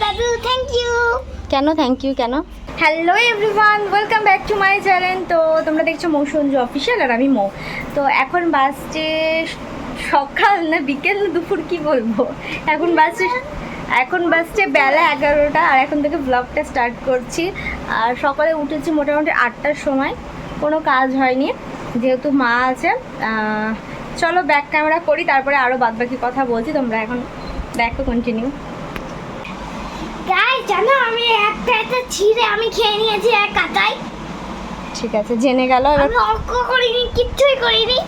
দাদু thank you কেন? Thank you কেন? Hello everyone welcome back to my channel তো তোমরা দেখছ মৌসুঞ্জ অফিসিয়াল আর আমি মৌ। তো এখন বাসছে সকাল না বিকেল না দুপুর কি বলব? এখন বাসছে এখন বাসছে বেলা এগারোটা আর এখন থেকে ব্লগটা স্টার্ট করছি। আর সকালে উঠেছি মোটামুটি আটটার সময় কোনো কাজ হয়নি। যেহেতু মা আছে চলো ব্যাক ক্যামেরা করি তারপরে আরও বাদবাকি কথা বলছি তোমরা এখন দেখো কন্টিনিউ গাই জানো আমি একটা একটা ছিঁড়ে আমি খেয়ে নিয়েছি এক কাটাই ঠিক আছে জেনে গেল এবার। আমি অঙ্ক করিনি কিচ্ছুই করিনি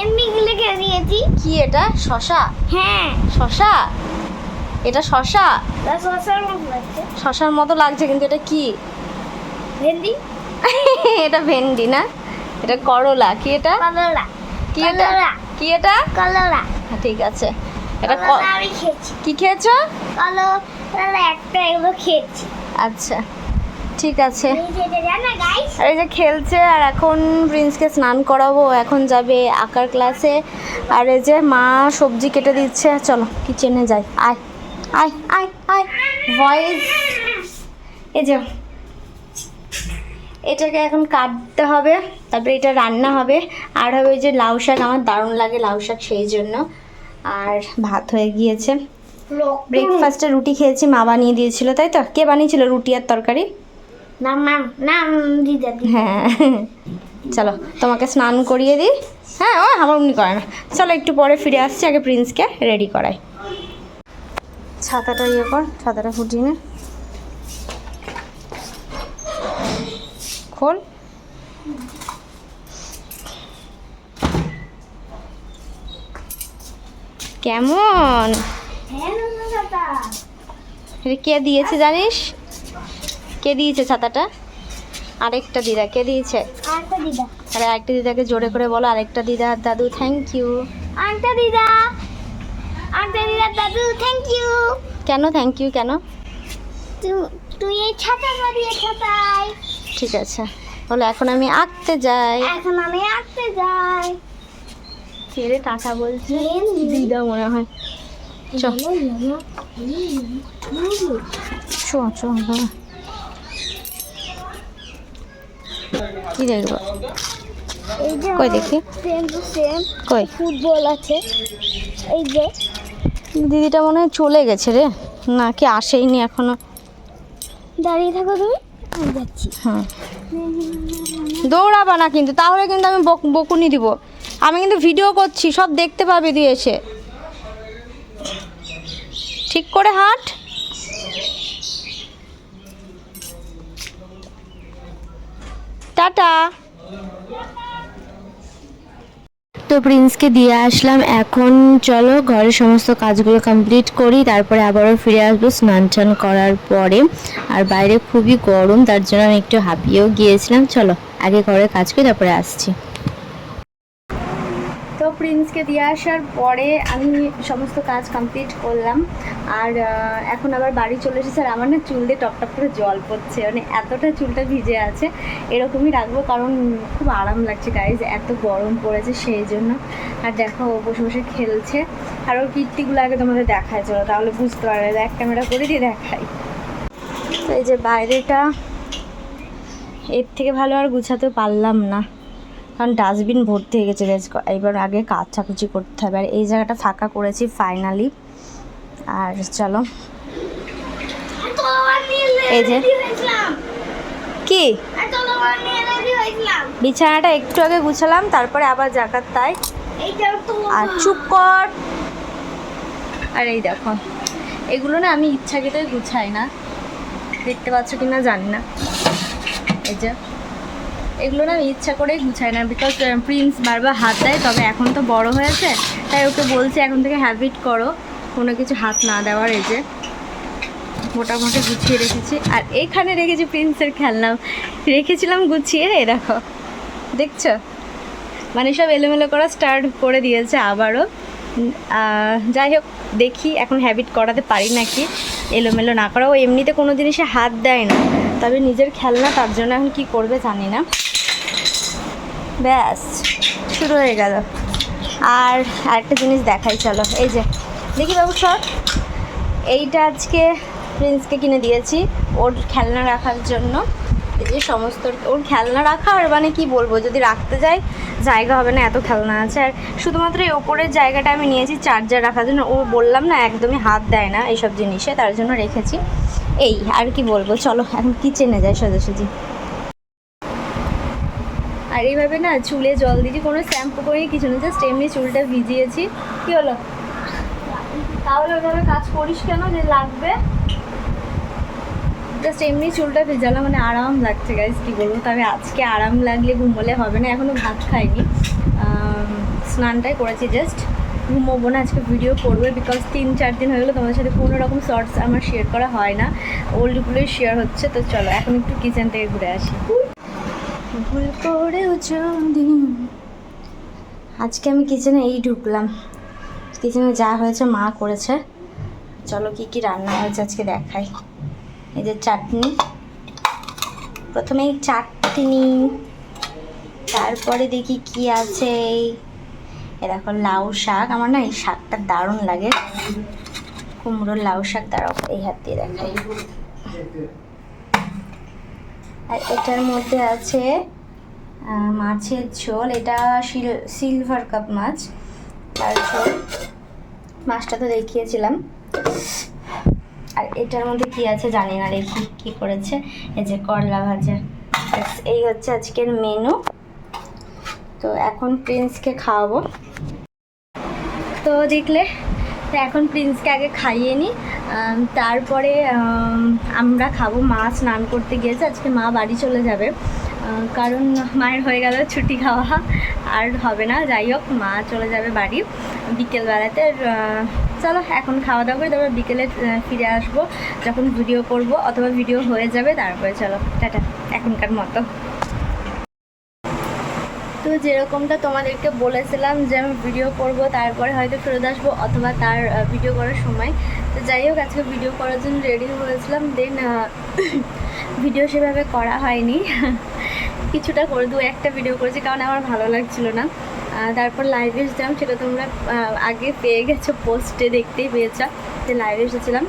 এমনি গিলে খেয়ে নিয়েছি। কি এটা? শশা? হ্যাঁ। শশা? এটা শশা? তা শসার মতো লাগছে। শশার মতো লাগছে কিন্তু এটা কি? ভেন্ডি? এটা ভেন্ডি না? এটা করলা। কি এটা? কলরা কি এটা? কি এটা? কলরা হ্যাঁ, ঠিক আছে। এটা আমি খেয়েছি। কি খেয়েছো? একটা এগুলো খেয়েছি। আচ্ছা ঠিক আছে। আর এই যে খেলছে আর এখন প্রিন্সকে স্নান করাবো এখন যাবে আঁকার ক্লাসে আর এই যে মা সবজি কেটে দিচ্ছে চলো কিচেনে যাই। আয় আয় আয় আয়। ভয়েস এই যে। এটাকে এখন কাটতে হবে তারপরে এটা রান্না হবে। আর হবে ওই যে লাউ শাক আমার দারুণ লাগে লাউ শাক সেই জন্য। আর ভাত হয়ে গিয়েছে। ব্রেকফাস্টে রুটি খেয়েছি মা বানিয়ে দিয়েছিল তাই তো? কে বানিয়েছিল রুটি আর তরকারি? নাম নাম নাম দিদা হ্যাঁ চলো তোমাকে স্নান করিয়ে দিই। হ্যাঁ ও আমার অমনি করে না। চলো একটু পরে ফিরে আসছি আগে প্রিন্সকে রেডি করাই। ছাতাটা ইয়ে কর ছাতাটা ফুটিয়ে নে। খোল। কেমন? কে দিয়েছে জানিস? কে দিয়েছে ছাতাটা? আরেকটা দিদা কে দিয়েছে? আরে আরেকটা দিদাকে জোরে করে বলো আরেকটা দিদা দাদু থ্যাংক ইউ আরেকটা দিদা। আরেকটা দিদা দাদু থ্যাংক ইউ কেন থ্যাংক ইউ কেন? তুই এই ছাতা মারিয়ে ছাতাই ঠিক আছে। বলো এখন আমি আঁকতে যাই। এখন আমি আঁকতে যাই। ছেড়ে টাকা বলছে। দিদা মনে হয়। চ। চ চ বাবা। কি দেখব? এই কই দেখি? কই? ফুটবল আছে। এই যে। দিদিটা মনে হয় চলে গেছে রে। না কি আসেইনি এখনও। দাঁড়িয়ে থাকো তুমি যাচ্ছি। হুম দৌড়াবা না কিন্তু তাহলে কিন্তু আমি বক- বকুনি দিব। আমি কিন্তু ভিডিও করছি সব দেখতে পাবে তুই এসে। ঠিক করে হাঁট। টাটা। তো প্রিন্সকে দিয়ে আসলাম, এখন চলো ঘরের সমস্ত কাজগুলো কমপ্লিট করি, তারপরে আবারও ফিরে আসব স্নান টান করার পরে। আর বাইরে খুবই গরম, তার জন্য আমি একটু হাঁপিয়েও গিয়েছিলাম। চলো, আগে ঘরের কাজ করি, তারপরে আসছি। প্রিন্সকে দিয়ে আসার পরে আমি সমস্ত কাজ কমপ্লিট করলাম। আর এখন আবার বাড়ি চলে এসেছে। আর আমার না চুল দিয়ে টপ টপ করে জল পড়ছে। মানে এতটা চুলটা ভিজে আছে, এরকমই রাখব কারণ খুব আরাম লাগছে গাইজ এত গরম পড়েছে সেই জন্য। আর দেখো, ও বসে বসে খেলছে। আর ওর কীর্তিগুলো আগে তোমাদের দেখায়, চলো। তাহলে বুঝতে পারবে। দেখ ক্যামেরা করে দিয়ে দেখাই। তো এই যে বাইরেটা, এর থেকে ভালো আর গুছাতে পারলাম না। কারণ ডাস্টবিন ভর্তি হয়ে গেছে guys। এবার আগে কাচাকুচি করতে হবে। আর এই জায়গাটা ফাঁকা করেছি ফাইনালি আর চলো। এই যে। কি? বিছানাটা একটু আগে গুছালাম, তারপরে আবার জাকাত তাই। আর চুপ কর। আর এই দেখো, এগুলো না আমি ইচ্ছাকৃতই গুছাই না। দেখতে পাচ্ছ কি না জানি না। এই যে। এগুলো না আমি ইচ্ছা করেই গুছাই না বিকজ প্রিন্স বারবার হাত দেয়, তবে এখন তো বড় হয়েছে, তাই ওকে বলছে এখন থেকে হ্যাবিট করো, কোনো কিছু হাত না দেওয়ার এই যে, মোটামুটি গুছিয়ে রেখেছি। আর এখানে রেখেছি প্রিন্সের খেলনা, রেখেছিলাম গুছিয়ে এ দেখো, দেখছ? মানে সব এলোমেলো করা স্টার্ট করে দিয়েছে আবারও। যাই হোক, দেখি এখন হ্যাবিট করাতে পারি নাকি, এলোমেলো না করা ও এমনিতে কোনো জিনিসে হাত দেয় না। তবে নিজের খেলনা, তার জন্য এখন কি করবে জানি না। ব্যাস, শুরু হয়ে গেল। আর একটা জিনিস দেখাই, চলো। এই যে, দেখি বাবু সর এইটা আজকে প্রিন্সকে কিনে দিয়েছি, ওর খেলনা রাখার জন্য। এই যে সমস্ত ওর খেলনা রাখা, আর মানে কি বলব, যদি রাখতে যাই, জায়গা হবে না, এত খেলনা আছে। আর শুধুমাত্র এই ওপরের জায়গাটা আমি নিয়েছি চার্জার রাখার জন্য। ও বললাম না, একদমই হাত দেয় না এইসব জিনিসে, তার জন্য রেখেছি। এই, আর কি বলব, চলো, এখন কিচেনে যাই সোজাসুজি। আর এইভাবে না, চুলে জল দিয়েছি, কোনো শ্যাম্পু করিনি, কিছু না জাস্ট এমনি চুলটা ভিজিয়েছি। কি হলো? তাহলে ওইভাবে কাজ করিস কেন যে লাগবে? জাস্ট এমনি চুলটা ভেজালাম মানে আরাম লাগছে গাইজ কী বলব? তবে আজকে আরাম লাগলে ঘুমোলে হবে না এখনও ভাত খাইনি। স্নানটাই করেছি জাস্ট ঘুমোবো না, আজকে ভিডিও করবে বিকজ তিন, চার দিন হয়ে গেলো তোমাদের সাথে কোনো রকম শর্টস আমার শেয়ার করা হয় না। ওল্ডগুলোই শেয়ার হচ্ছে, তো চলো, এখন একটু কিচেন থেকে ঘুরে আসি। ভুল করেও আজকে আমি কিচেনে এই ঢুকলাম। কিচেনে যা হয়েছে মা করেছে। চলো, কি কি রান্না হয়েছে আজকে দেখাই। এই যে চাটনি। প্রথমেই চাটনি, তারপরে দেখি কি আছে এ দেখো লাউ শাক, আমার না এই শাকটা দারুণ লাগে। কুমড়োর লাউ শাক, দাঁড়াও, এই হাত দিয়ে দেখাই। আর এটার মধ্যে আছে মাছের ঝোল, এটা সিল- সিলভার কাপ মাছ। তার ঝোল, মাছটা তো দেখিয়েছিলাম। আর এটার মধ্যে কি আছে জানি না, দেখি কি করেছে। এই যে করলা ভাজা। এই হচ্ছে আজকের মেনু তো এখন প্রিন্সকে খাওয়াবো। তো দেখলে, তো এখন প্রিন্সকে আগে খাইয়ে নিই তারপরে আমরা খাব। মা স্নান করতে গিয়েছে। আজকে মা বাড়ি চলে যাবে। কারণ মায়ের হয়ে গেল ছুটি খাওয়া, আর হবে না, যাই হোক, মা চলে যাবে বাড়ি বিকেলবেলাতে। চলো, এখন খাওয়া দাওয়া করি তারপর বিকেলে ফিরে আসব, যখন ভিডিও করব, অথবা ভিডিও হয়ে যাবে, তারপরে চলো, টাটা, এখনকার মতো। তো যেরকমটা তোমাদেরকে বলেছিলাম যে আমি ভিডিও করব, তারপরে হয়তো ফেরত আসব, অথবা তার ভিডিও করার সময়। তো যাই হোক, আজকে ভিডিও করার জন্য রেডি হয়েছিলাম দেন ভিডিও সেভাবে করা হয়নি। কিছুটা করে দু একটা ভিডিও করেছি কারণ আমার ভালো লাগছিল না। তারপর লাইভে এসেছিলাম, সেটা তোমরা আগে পেয়ে গেছো পোস্টে দেখতেই পেয়েছ যে লাইভে এসেছিলাম।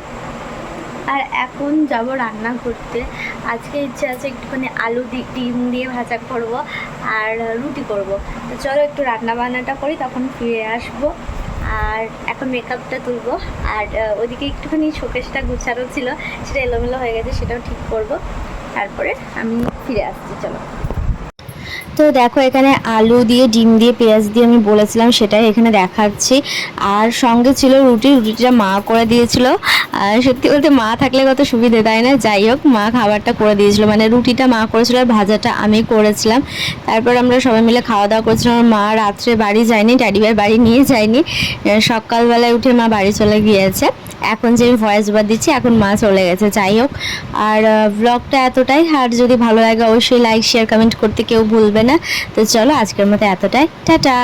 আর এখন যাব রান্না করতে। আজকে ইচ্ছে আছে একটুখানি আলু দি- ডিম দিয়ে ভাজা করব আর রুটি করব। তো চলো একটু রান্না বান্নাটা করি, তখন ফিরে আসব। আর এখন মেকআপটা তুলবো। আর ওদিকে একটুখানি শোকেসটা গুছানো ছিল, সেটা এলোমেলো হয়ে গেছে, সেটাও ঠিক করব। তারপরে আমি ফিরে আসছি, চলো। তো দেখো, এখানে আলু দিয়ে, ডিম দিয়ে, পেঁয়াজ দিয়ে আমি বলেছিলাম, সেটাই এখানে দেখাচ্ছি। আর সঙ্গে ছিল রুটি, রুটিটা মা করে দিয়েছিল। আর সত্যি বলতে মা থাকলে কত সুবিধে, তাই না? যাই হোক, মা খাবারটা করে দিয়েছিল। মানে রুটিটা মা করেছিল আর ভাজাটা আমি করেছিলাম। তারপর আমরা সবাই মিলে খাওয়া দাওয়া করছিলাম। মা রাত্রে বাড়ি যায়নি, ড্যাডি ভাই বাড়ি নিয়ে যায়নি। সকালবেলায় উঠে মা বাড়ি চলে গিয়েছে। এখন যে আমি ভয়েস ওভার দিচ্ছি, এখন মা চলে গেছে। যাই হোক, আর ব্লগটা এতটাই। আর যদি ভালো লাগে, অবশ্যই লাইক শেয়ার কমেন্ট করতে কেউ ভুলবে না। তো চলো আজকের মতো এতটাই। টাটা!